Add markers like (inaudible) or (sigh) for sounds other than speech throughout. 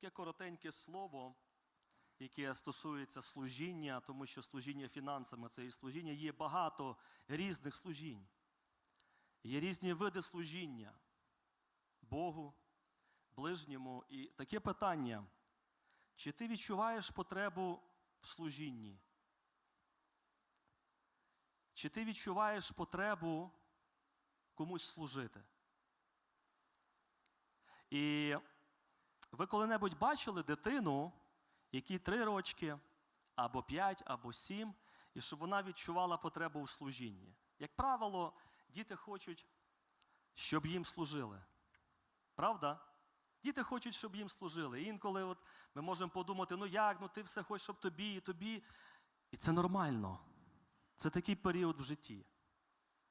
таке коротеньке слово, яке стосується служіння, тому що служіння фінансами це і служіння. Є багато різних служінь. Є різні види служіння Богу, ближньому. І таке питання: чи ти відчуваєш потребу в служінні? Чи ти відчуваєш потребу комусь служити? І ви коли-небудь бачили дитину, якій три рочки, або п'ять, або сім, і щоб вона відчувала потребу в служінні? Як правило, діти хочуть, щоб їм служили. Правда? Діти хочуть, щоб їм служили. І інколи от ми можемо подумати, ну як, ну ти все хочеш, щоб тобі і тобі. І це нормально. Це такий період в житті,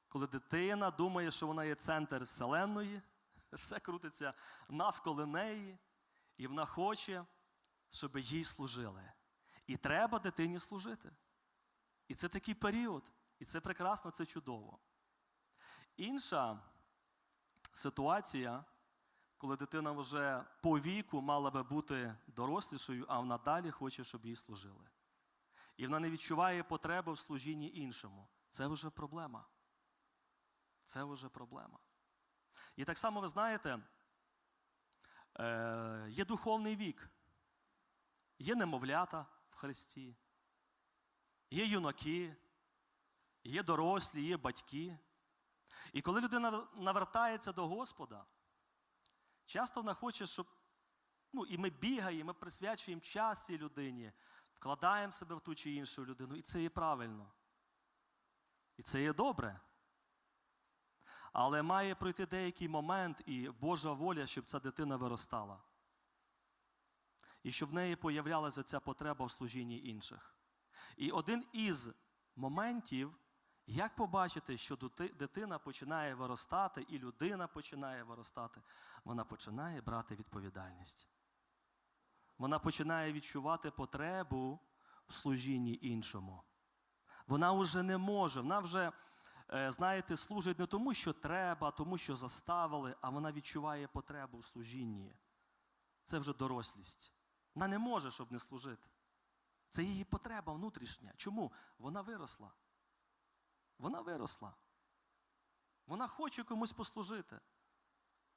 коли дитина думає, що вона є центр Вселенної, (laughs) все крутиться навколо неї, і вона хоче, щоб їй служили. І треба дитині служити. І це такий період, і це прекрасно, це чудово. Інша ситуація, коли дитина вже по віку мала би бути дорослішою, а вона далі хоче, щоб їй служили. І вона не відчуває потреби в служінні іншому. Це вже проблема. Це вже проблема. І так само, ви знаєте, е, є духовний вік, є немовлята в Христі, є юнаки, є дорослі, є батьки. І коли людина навертається до Господа, часто вона хоче, щоб. Ну, і ми бігаємо, ми присвячуємо час цій людині, вкладаємо себе в ту чи іншу людину, і це є правильно. І це є добре. Але має пройти деякий момент і Божа воля, щоб ця дитина виростала. І щоб в неї появлялася ця потреба в служінні інших. І один із моментів, як побачити, що дитина починає виростати, і людина починає виростати, вона починає брати відповідальність. Вона починає відчувати потребу в служінні іншому. Вона вже не може, вона вже, знаєте, служить не тому, що треба, тому що заставили, а вона відчуває потребу в служінні. Це вже дорослість. Вона не може, щоб не служити. Це її потреба внутрішня. Чому? Вона виросла. Вона виросла. Вона хоче комусь послужити.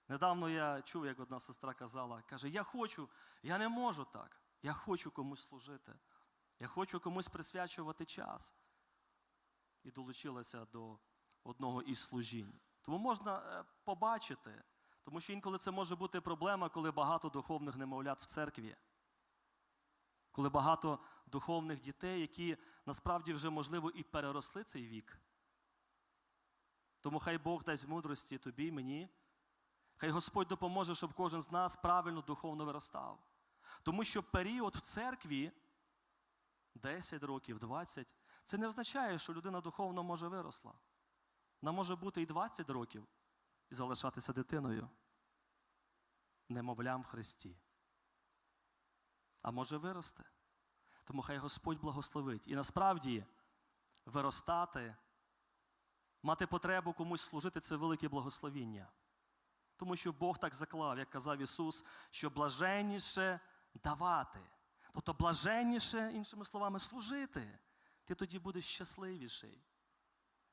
Недавно я чув, як одна сестра казала, каже: Я хочу, я не можу так. Я хочу комусь служити. Я хочу комусь присвячувати час. І долучилася до одного із служінь. Тому можна е, побачити, тому що інколи це може бути проблема, коли багато духовних немовлят в церкві. Коли багато духовних дітей, які насправді вже, можливо, і переросли цей вік. Тому хай Бог дасть мудрості тобі, мені. Хай Господь допоможе, щоб кожен з нас правильно духовно виростав. Тому що період в церкві 10 років, 20, це не означає, що людина духовно може виросла. Вона може бути і 20 років і залишатися дитиною, немовлям в Христі. А може вирости. Тому хай Господь благословить. І насправді виростати, мати потребу комусь служити це велике благословіння. Тому що Бог так заклав, як казав Ісус, що блаженніше давати. Тобто блаженніше, іншими словами, служити. Ти тоді будеш щасливіший.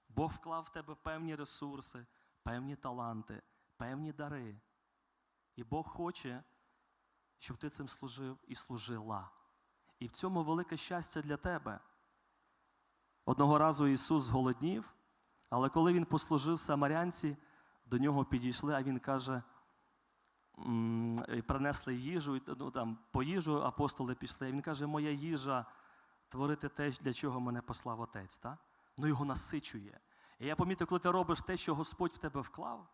Бог вклав в тебе певні ресурси, певні таланти, певні дари. І Бог хоче, щоб ти цим служив і служила. І в цьому велике щастя для тебе. Одного разу Ісус зголоднів, але коли Він послужив самарянці, до нього підійшли, а він каже, принесли їжу, ну, там, по їжу апостоли пішли. Він каже, моя їжа творити те, для чого мене послав Отець. Та? Ну його насичує. І я помітив, коли ти робиш те, що Господь в тебе вклав,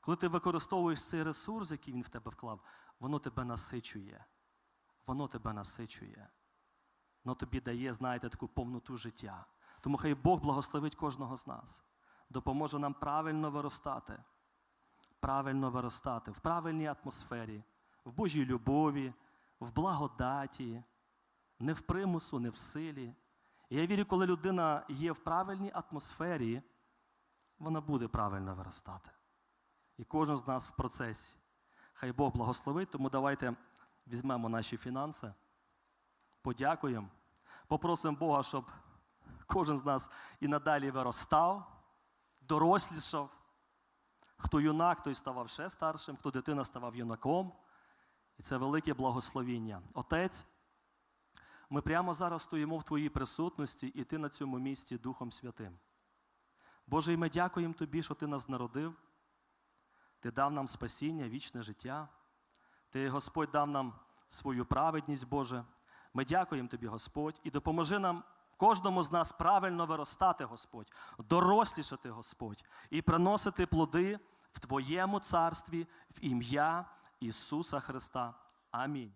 коли ти використовуєш цей ресурс, який він в тебе вклав, воно тебе насичує. Воно тебе насичує. Воно тобі дає, знаєте, таку повноту життя. Тому хай Бог благословить кожного з нас допоможе нам правильно виростати, правильно виростати в правильній атмосфері, в Божій любові, в благодаті, не в примусу, не в силі. І я вірю, коли людина є в правильній атмосфері, вона буде правильно виростати. І кожен з нас в процесі. Хай Бог благословить, тому давайте візьмемо наші фінанси, подякуємо, попросимо Бога, щоб кожен з нас і надалі виростав, дорослішав. Хто юнак, той ставав ще старшим, хто дитина ставав юнаком. І це велике благословіння. Отець, ми прямо зараз стоїмо в Твоїй присутності, і Ти на цьому місці Духом Святим. Боже, і ми дякуємо Тобі, що Ти нас народив. Ти дав нам спасіння, вічне життя. Ти, Господь, дав нам свою праведність, Боже. Ми дякуємо Тобі, Господь, і допоможи нам кожному з нас правильно виростати, Господь, дорослішати, Господь, і приносити плоди в Твоєму царстві в ім'я Ісуса Христа. Амінь.